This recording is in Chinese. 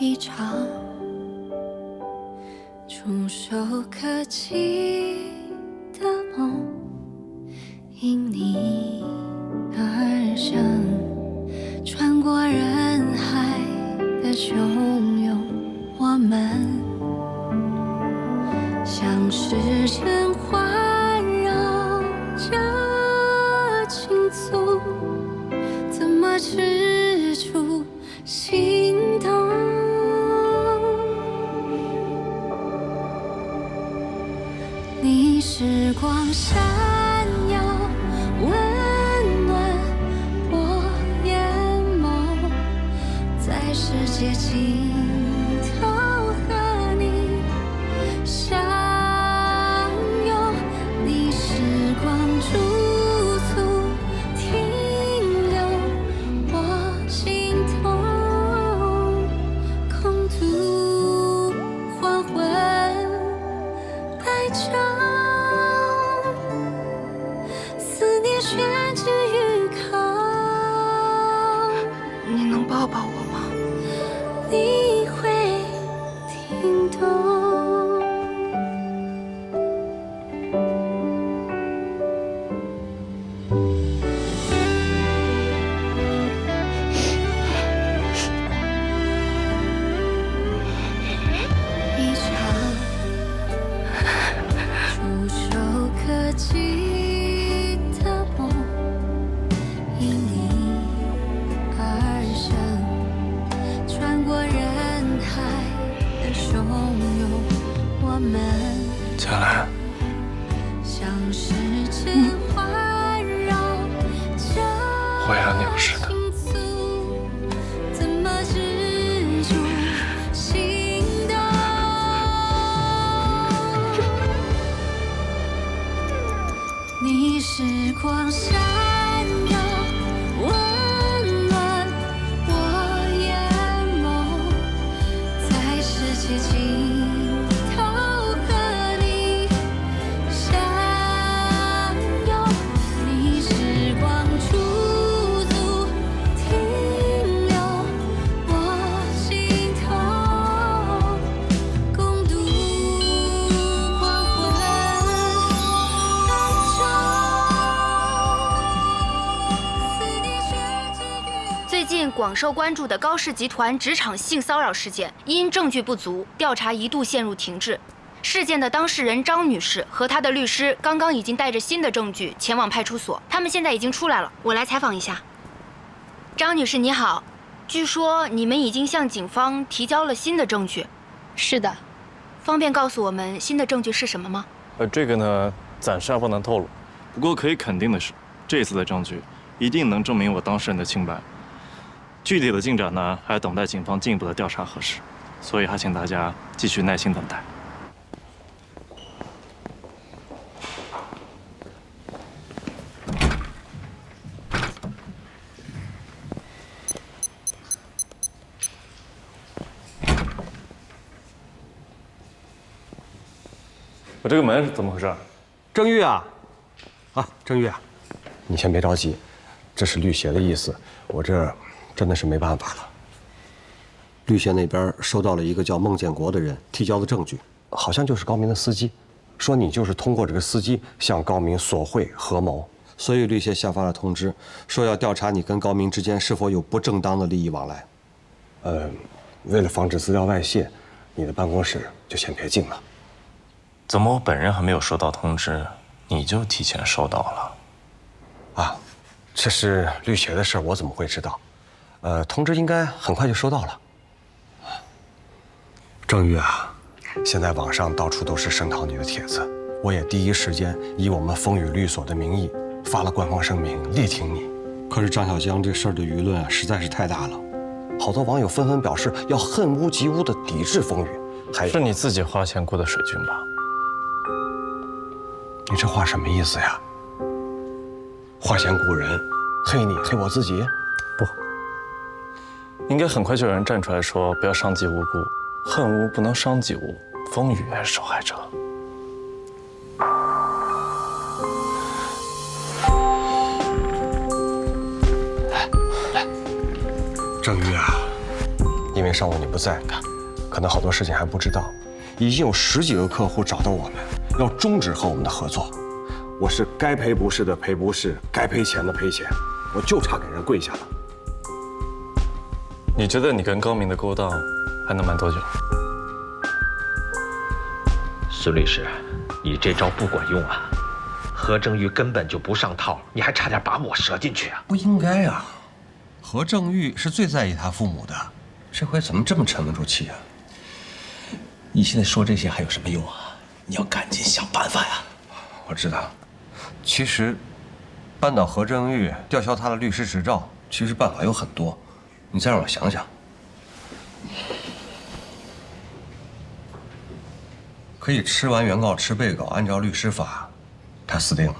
一场触手可及的梦，因你而生，穿过人海的汹涌，我们像时间环时光闪耀，温暖我眼眸，在世界尽头和你相拥。你时光驻足停留我心头，空独黄昏。白昼，佳兰，像时间环绕着会让你有事的广受关注的高氏集团职场性骚扰事件，因证据不足，调查一度陷入停滞。事件的当事人张女士和她的律师刚刚已经带着新的证据前往派出所，他们现在已经出来了，我来采访一下。张女士你好，据说你们已经向警方提交了新的证据，是的，方便告诉我们新的证据是什么吗？呃，这个呢，暂时还不能透露。不过可以肯定的是，这次的证据一定能证明我当事人的清白。具体的进展呢，还要等待警方进一步的调查核实，所以还请大家继续耐心等待。我这个门是怎么回事？郑玉啊，啊，郑玉啊，你先别着急，这是律协的意思，我这真的是没办法了。律协那边收到了一个叫孟建国的人提交的证据，好像就是高明的司机，说你就是通过这个司机向高明索贿合谋，所以律协下发了通知，说要调查你跟高明之间是否有不正当的利益往来。呃，为了防止资料外泄，你的办公室就先别进了。怎么我本人还没有收到通知，你就提前收到了？啊，这是律协的事儿，我怎么会知道？呃，通知应该很快就收到了。郑玉啊，现在网上到处都是声讨你的帖子，我也第一时间以我们风雨律所的名义发了官方声明，力挺你。可是张小江这事儿的舆论啊，实在是太大了，好多网友纷纷表示要恨屋及乌的抵制风雨，还是你自己花钱雇的水军吧？你这话什么意思呀？花钱雇人，黑你黑我自己？应该很快就有人站出来说不要伤及无辜，恨无不能伤及无，风雨也是受害者。郑玉啊，因为上午你不在，可能好多事情还不知道。已经有十几个客户找到我们，要终止和我们的合作。我是该赔不是的赔不是，该赔钱的赔钱，我就差给人跪下了。你觉得你跟高明的勾当还能瞒多久？孙律师，你这招不管用啊！何正玉根本就不上套，你还差点把我折进去啊！不应该啊！何正玉是最在意他父母的，这回怎么这么沉不住气啊？你现在说这些还有什么用啊？你要赶紧想办法呀！我知道，其实扳倒何正玉、吊销他的律师执照，其实办法有很多。你再让我想想，可以吃完原告吃被告，按照律师法，他死定了。